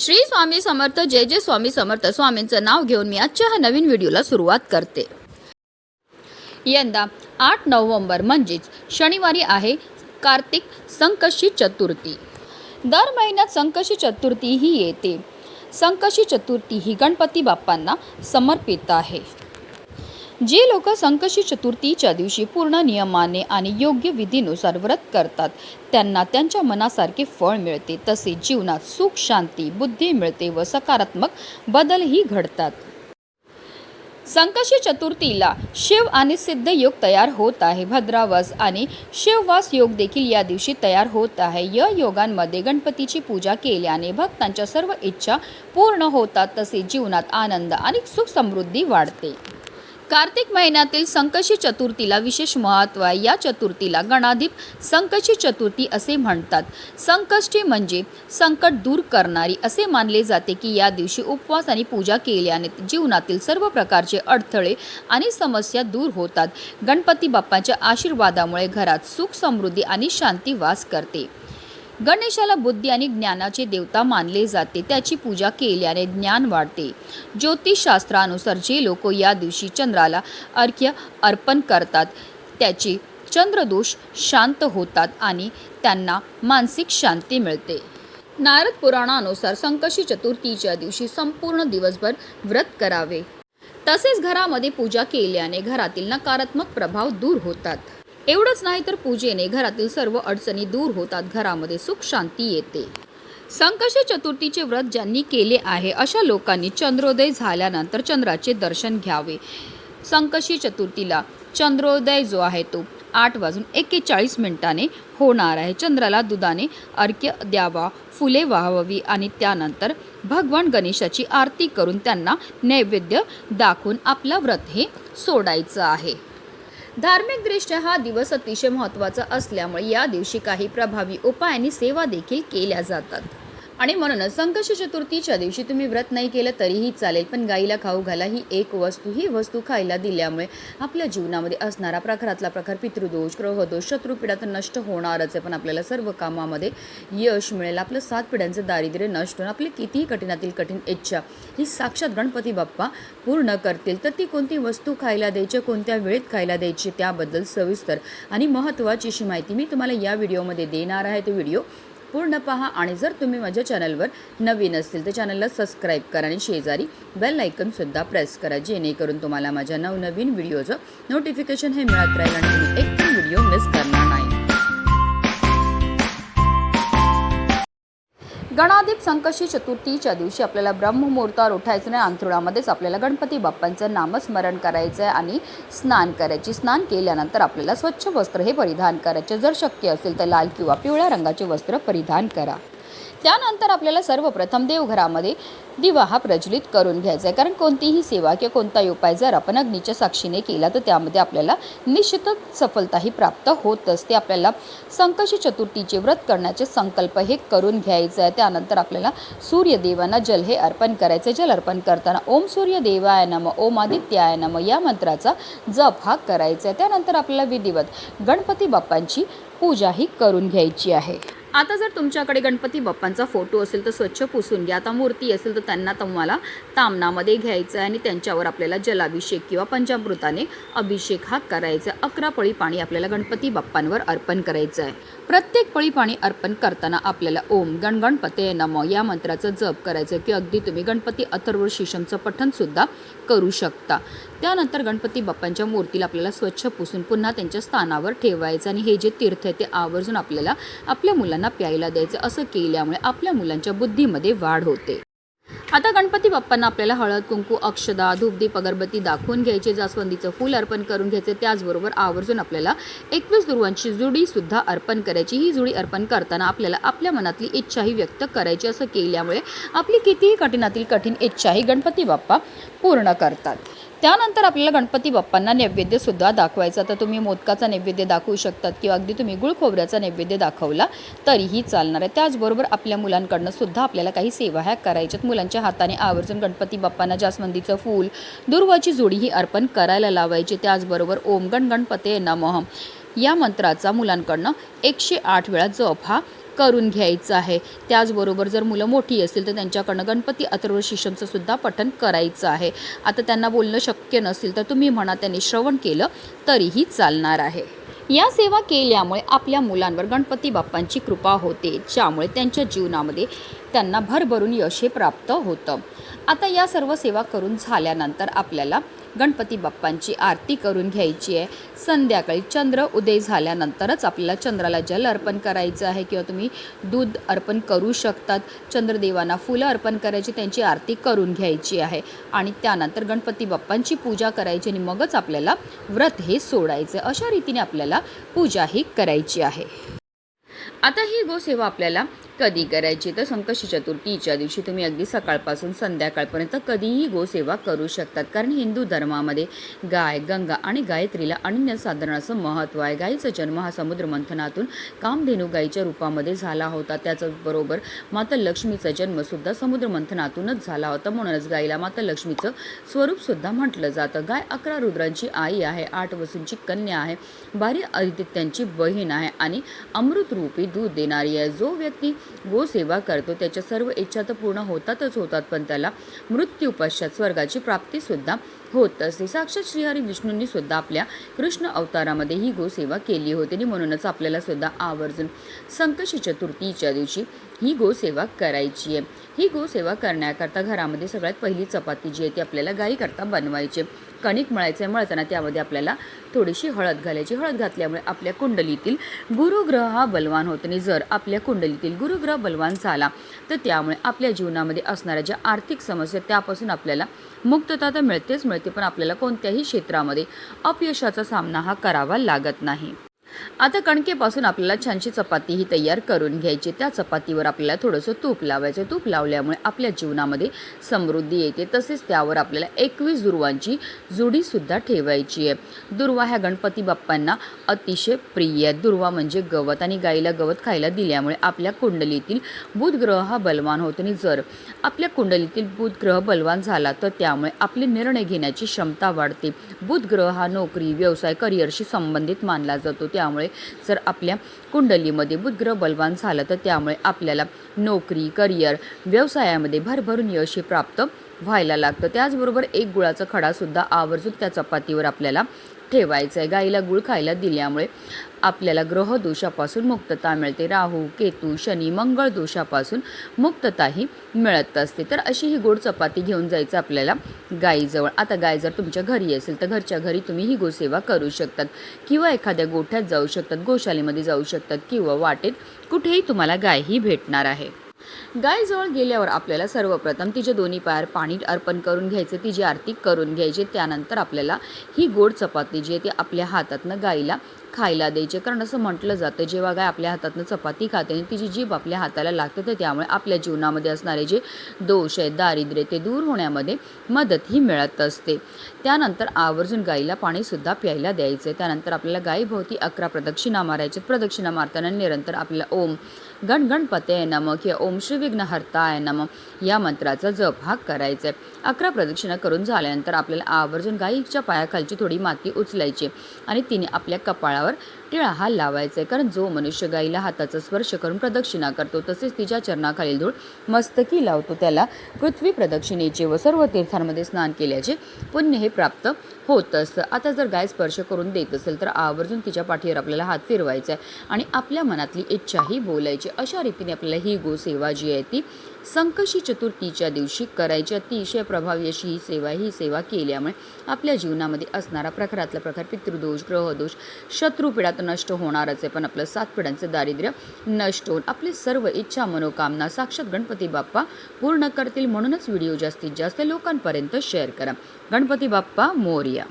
श्री स्वामी समर्थ जय जय स्वामी समर्थ. स्वामींचं नाव घेऊन मी आजच्या ह्या नवीन व्हिडिओला सुरुवात करते. यंदा आठ नोव्हेंबर म्हणजेच शनिवारी आहे कार्तिक संकशी चतुर्थी. दर महिन्यात संकशी चतुर्थी ही येते. संकशी चतुर्थी ही गणपती बाप्पांना समर्पित आहे. जे लोक संकशी चतुर्थीच्या दिवशी पूर्ण नियमाने आणि योग्य विधीनुसार व्रत करतात त्यांना त्यांच्या मनासारखे फळ मिळते. तसे जीवनात सुख शांती बुद्धी मिळते व सकारात्मक बदलही घडतात. संकशी चतुर्थीला शिव आणि सिद्ध योग तयार होत आहे. भद्रावास आणि शिववास योग देखील या दिवशी तयार होत आहे. या योगांमध्ये गणपतीची पूजा केल्याने भक्तांच्या सर्व इच्छा पूर्ण होतात. तसे जीवनात आनंद आणि सुख समृद्धी वाढते. कार्तिक महिन्यातील संकशी चतुर्थीला विशेष महत्त्व आहे. या चतुर्थीला गणाधिप संकशी चतुर्थी असे म्हणतात. संकष्टी म्हणजे संकट दूर करणारी असे मानले जाते की या दिवशी उपवास आणि पूजा केल्याने जीवनातील सर्व प्रकारचे अडथळे आणि समस्या दूर होतात. गणपती बाप्पाच्या आशीर्वादामुळे घरात सुख समृद्धी आणि शांती वास करते. गणेशाला बुद्धी आणि ज्ञानाचे देवता मानले जाते. त्याची पूजा केल्याने ज्ञान वाढते. ज्योतिषशास्त्रानुसार जे लोक या दिवशी चंद्राला अर्घ्य अर्पण करतात त्याचे चंद्रदोष शांत होतात आणि त्यांना मानसिक शांती मिळते. नारद पुराणानुसार संकशी चतुर्थीच्या दिवशी संपूर्ण दिवसभर व्रत करावे. तसेच घरामध्ये पूजा केल्याने घरातील नकारात्मक प्रभाव दूर होतात. एवढंच नाही तर पूजेने घरातील सर्व अडचणी दूर होतात. घरामध्ये सुख शांती येते. संकशी चतुर्थीचे व्रत ज्यांनी केले आहे अशा लोकांनी चंद्रोदय झाल्यानंतर चंद्राचे दर्शन घ्यावे. संकशी चतुर्थीला चंद्रोदय जो आहे तो आठ वाजून एक्केचाळीस मिनिटाने होणार आहे. चंद्राला दुधाने अर्घ्य द्यावा फुले वाहवावी आणि त्यानंतर भगवान गणेशाची आरती करून त्यांना नैवेद्य दाखवून आपला व्रत हे सोडायचं आहे. धार्मिकदृष्ट्या हा दिवस अतिशय महत्त्वाचा असल्यामुळे या दिवशी काही प्रभावी उपाय आणि सेवा देखील केल्या जातात. आणि म्हणूनच संकष्ट चतुर्थीच्या दिवशी तुम्ही व्रत नाही केलं तरीही चालेल पण गाईला खाऊ घाला ही एक वस्तू ही वस्तू खायला दिल्यामुळे आपल्या जीवनामध्ये असणारा प्रकारातला प्रकार पितृदोष ग्रहदोष शत्रुपिढा तर नष्ट होणारच आहे. पण आपल्याला सर्व कामामध्ये यश मिळेल. आपलं सात पिढ्यांचं दारिद्र्य नष्ट होऊन आपली कितीही कठीणातील कठीण इच्छा ही साक्षात गणपती बाप्पा पूर्ण करतील. तर ती कोणती वस्तू खायला द्यायची कोणत्या वेळेत खायला द्यायची त्याबद्दल सविस्तर आणि महत्त्वाची अशी माहिती मी तुम्हाला या व्हिडिओमध्ये देणार आहे. तो व्हिडिओ पूर्ण पहा आणि जर तुम्ही माझ्या चॅनलवर नवीन असतील तर चॅनलला सबस्क्राईब करा आणि शेजारी बेल आयकनसुद्धा प्रेस करा जेणेकरून तुम्हाला माझ्या नवनवीन व्हिडिओचं नोटिफिकेशन हे मिळत राहील आणि तुम्ही एक पण व्हिडिओ मिस करणार नाही. गणाधिप संकशी चतुर्थीच्या दिवशी आपल्याला ब्रह्ममुहूर्तावर उठायचं नाही. अंथरुणामध्येच आपल्याला गणपती बाप्पांचं नामस्मरण करायचं आहे आणि स्नान करायची. स्नान केल्यानंतर आपल्याला स्वच्छ वस्त्र हे परिधान करायचे. जर शक्य असेल तर लाल किंवा पिवळ्या रंगाचे वस्त्र परिधान करा. त्यानंतर आपल्याला सर्वप्रथम देवघरामध्ये दिवा हा प्रज्वलित करून घ्यायचा आहे. कारण कोणतीही सेवा किंवा कोणताही उपाय जर आपण अग्नीच्या साक्षीने केला तर त्यामध्ये आपल्याला निश्चितच सफलताही प्राप्त होत असते. आपल्याला संकशी चतुर्थीचे व्रत करण्याचे संकल्प हे करून घ्यायचं आहे. त्यानंतर आपल्याला सूर्यदेवांना जल हे अर्पण करायचं जल अर्पण करताना ओम सूर्यदेवाय नम ओम आदित्याय नम या मंत्राचा जप हा करायचा आहे. त्यानंतर आपल्याला विधिवत गणपती बाप्पांची पूजा ही करून घ्यायची आहे. आता जर तुमच्याकडे गणपती बाप्पांचा फोटो असेल तर स्वच्छ पुसून घ्या. आता मूर्ती असेल तर त्यांना तुम्हाला तामणामध्ये घ्यायचं आहे आणि त्यांच्यावर आपल्याला जलाभिषेक किंवा पंचामृताने अभिषेक हा करायचा. आहे. अकरा पळी पाणी आपल्याला गणपती बाप्पांवर अर्पण करायचं आहे. प्रत्येक पळी पाणी अर्पण करताना आपल्याला ओम गणगणपते नम या मंत्राचं जप करायचं आहे की अगदी तुम्ही गणपती अथर्व शिशमचं पठणसुद्धा करू शकता. त्यानंतर गणपती बाप्पांच्या मूर्तीला आपल्याला स्वच्छ पुसून पुन्हा त्यांच्या स्थानावर ठेवायचं आणि हे जे तीर्थ आहे ते आवर्जून आपल्याला आपल्या मुलांना प्यायला द्यायचं असं केल्यामुळे आपल्या मुलांच्या बुद्धीमध्ये वाढ होते. आता गणपती बाप्पांना आपल्याला हळद कुंकू अक्षदा धूपदीप अगरबत्ती दाखवून घ्यायचे जास्वंदीचं फूल अर्पण करून घ्यायचे. त्याचबरोबर आवर्जून आपल्याला एकवीस दुर्वांची जुडी सुद्धा अर्पण करायची. ही जुडी अर्पण करताना आपल्याला आपल्या मनातली इच्छाही व्यक्त करायची. असं केल्यामुळे आपली कितीही कठीणातील कठीण इच्छाही गणपती बाप्पा पूर्ण करतात. त्यानंतर आपल्याला गणपती बाप्पांना नैवेद्यसुद्धा दाखवायचा. तर तुम्ही मोदकाचा नैवेद्य दाखवू शकतात किंवा अगदी तुम्ही गुळ खोबऱ्याचा नैवेद्य दाखवला तरीही चालणार आहे. त्याचबरोबर आपल्या मुलांकडनं सुद्धा आपल्याला काही सेवा ह्या करायच्यात मुलांच्या हाताने आवर्जून गणपती बाप्पांना जास्वंदीचं फूल दुर्वाची जोडी ही अर्पण करायला लावायची. त्याचबरोबर ओम गण गणपते नमः. या मंत्राचा मुलांकडनं एकशे आठ वेळा जप हा करून घ्यायचं आहे. त्याचबरोबर जर मुलं मोठी असतील तर त्यांच्याकडनं गणपती अथर्व शिशमचं सुद्धा पठण करायचं आहे. आता त्यांना बोलणं शक्य नसेल तर तुम्ही म्हणा त्यांनी श्रवण केलं तरीही चालणार आहे. या सेवा केल्यामुळे आपल्या मुलांवर गणपती बाप्पांची कृपा होते ज्यामुळे त्यांच्या जीवनामध्ये त्यांना भरभरून यश हे प्राप्त होतं. आता या सर्व सेवा करून झाल्यानंतर आपल्याला गणपती बाप्पांची आरती करून घ्यायची आहे. संध्याकाळी चंद्र उदय झाल्यानंतरच आपल्याला चंद्राला जल अर्पण करायचं आहे किंवा तुम्ही दूध अर्पण करू शकतात. चंद्रदेवांना फुलं अर्पण करायची त्यांची आरती करून घ्यायची आहे. आणि त्यानंतर गणपती बाप्पांची पूजा करायची आणि मगच आपल्याला व्रत हे सोडायचं अशा रीतीने आपल्याला पूजा ही करायची आहे. आता ही गोसेवा आपल्याला कधी करायची? तर संकष्टी चतुर्थीच्या दिवशी तुम्ही अगदी सकाळपासून संध्याकाळपर्यंत कधीही गोसेवा करू शकतात. कारण हिंदू धर्मामध्ये गाय गंगा आणि गायत्रीला अनन्यसाधारण असं महत्त्व आहे. गायीचा जन्म हा समुद्र मंथनातून कामधेनू गायीच्या रूपामध्ये झाला होता. त्याचबरोबर माता लक्ष्मीचा जन्मसुद्धा समुद्र मंथनातूनच झाला होता. म्हणूनच गायीला माता लक्ष्मीचं स्वरूपसुद्धा म्हटलं जातं. गाय अकरा रुद्रांची आई आहे आठ वसूंची कन्या आहे बारी आदित्यांची बहीण आहे आणि अमृतरूपी दूध देणारी आहे. जो व्यक्ती गोसेवा करतो त्याच्या सर्व इच्छा तर पूर्ण होतातच होतात पण त्याला मृत्यू पश्चात स्वर्गाची प्राप्तीसुद्धा होत असते साक्षात श्रीहरी विष्णूंनी सुद्धा आपल्या कृष्ण अवतारामध्ये ही गोसेवा केली होती आणि म्हणूनच आपल्याला सुद्धा आवर्जून संकशी चतुर्थीच्या दिवशी ही गोसेवा करायची आहे. ही गोसेवा करण्याकरता घरामध्ये सगळ्यात पहिली चपाती जी आहे ती आपल्याला गाईकरता बनवायची कणिक मळायचं आहे मळताना त्यामध्ये आपल्याला थोडीशी हळद घालायची. हळद घातल्यामुळे आपल्या कुंडलीतील गुरुग्रह हा बलवान होतो आणि जर आपल्या कुंडलीतील गुरुग्रह बलवान झाला तर त्यामुळे आपल्या जीवनामध्ये असणाऱ्या ज्या आर्थिक समस्या त्यापासून आपल्याला मुक्तता तर मिळतेच मिळते. पण आपल्याला कोणत्याही क्षेत्रामध्ये अपयशाचा सामना हा करावा लागत नाही. आता कणकेपासून आपल्याला छानशी चपाती ही तयार करून घ्यायची. त्या चपातीवर आपल्याला थोडंसं तूप लावायचं. तूप लावल्यामुळे आपल्या जीवनामध्ये समृद्धी येते. तसेच त्यावर आपल्याला एकवीस दुर्वांची जुडीसुद्धा ठेवायची आहे. दुर्वा ह्या गणपती बाप्पांना अतिशय प्रिय आहेत दुर्वा म्हणजे गवत आणि गाईला गवत खायला दिल्यामुळे आपल्या कुंडलीतील बुधग्रह हा बलवान होतो. आणि जर आपल्या कुंडलीतील बुधग्रह बलवान झाला तर त्यामुळे आपले निर्णय घेण्याची क्षमता वाढते. बुधग्रह हा नोकरी व्यवसाय करिअरशी संबंधित मानला जातो. त्यामुळे जर आपल्या कुंडलीमध्ये बुधग्रह बलवान झालं तर त्यामुळे आपल्याला नोकरी करिअर व्यवसायामध्ये भरभरून यशी प्राप्त व्हायला लागतं. त्याचबरोबर एक गुळाचा खडासुद्धा आवर्जून त्या चपातीवर आपल्याला ठेवायचं आहे गाईला गुळ खायला दिल्यामुळे आपल्याला ग्रह दोषापासून मुक्तता मिळते. राहू केतू शनी मंगळ दोषापासून मुक्तताही मिळत असते. तर अशी ही गोड चपाती घेऊन जायचं आपल्याला गाईजवळ. आता गाय जर तुमच्या घरी असेल तर घरच्या घरी तुम्ही ही गोसेवा करू शकतात. किंवा एखाद्या गोठ्यात जाऊ शकतात गोशालेमध्ये जाऊ शकतात किंवा वाटेत कुठेही तुम्हाला गाय ही भेटणार आहे. गायजवळ गेल्यावर आपल्याला सर्वप्रथम तिचे दोन्ही पायावर पाणी अर्पण करून घ्यायचे तिची आरती करून घ्यायची. त्यानंतर आपल्याला ही गोड चपाती जी आहे ती आपल्या हातातनं गाईला खायला द्यायचे. कारण असं म्हटलं जातं जेव्हा गाय आपल्या हातातनं चपाती खाते आणि तिची जीभ आपल्या हाताला लागते तर त्यामुळे आपल्या जीवनामध्ये असणारे जे दोष आहेत दारिद्र्य ते दूर होण्यामध्ये मदत ही मिळत असते. त्यानंतर आवर्जून गाईला पाणीसुद्धा प्यायला द्यायचं त्यानंतर आपल्याला गायीभोवती अकरा प्रदक्षिणा मारायच्या प्रदक्षिणा मारताना निरंतर आपल्याला ओम गण गणपते नम किंवा ओम श्री विघ्नहर्ताय नम या मंत्राचा जप हा करायचा आहे अकरा प्रदक्षिणा करून झाल्यानंतर आपल्याला आवर्जून गाईच्या पायाखालची थोडी माती उचलायची आणि तिने आपल्या कपाळा कपाळावर टिळा हा लावायचा आहे कारण जो मनुष्य गाईला हाताचा स्पर्श करून प्रदक्षिणा करतो तसेच तिच्या चरणाखालील धूळ मस्तकी लावतो. त्याला पृथ्वी प्रदक्षिणेचे व सर्व तीर्थांमध्ये स्नान केल्याचे पुण्य हे प्राप्त होत असतं. आता जर गाय स्पर्श करून देत असेल तर आवर्जून तिच्या पाठीवर आपल्याला हात फिरवायचा आहे आणि आपल्या मनातली इच्छाही बोलायची. अशा रीतीने आपल्याला ही गोसेवा जी आहे ती संकशी चतुर्थीच्या दिवशी करायची. अतिशय प्रभावी अशी ही सेवा ही सेवा केल्यामुळे आपल्या जीवनामध्ये असणारा प्रखरातला प्रकार पितृदोष ग्रहदोष शत्रुपीडा तर नष्ट होणारच आहे. पण आपलं सात पिढ्यांचं दारिद्र्य नष्ट होऊन आपली सर्व इच्छा मनोकामना साक्षात गणपती बाप्पा पूर्ण करतील. म्हणूनच व्हिडिओ जास्तीत जास्त लोकांपर्यंत शेअर करा. गणपती बाप्पा मोर्या.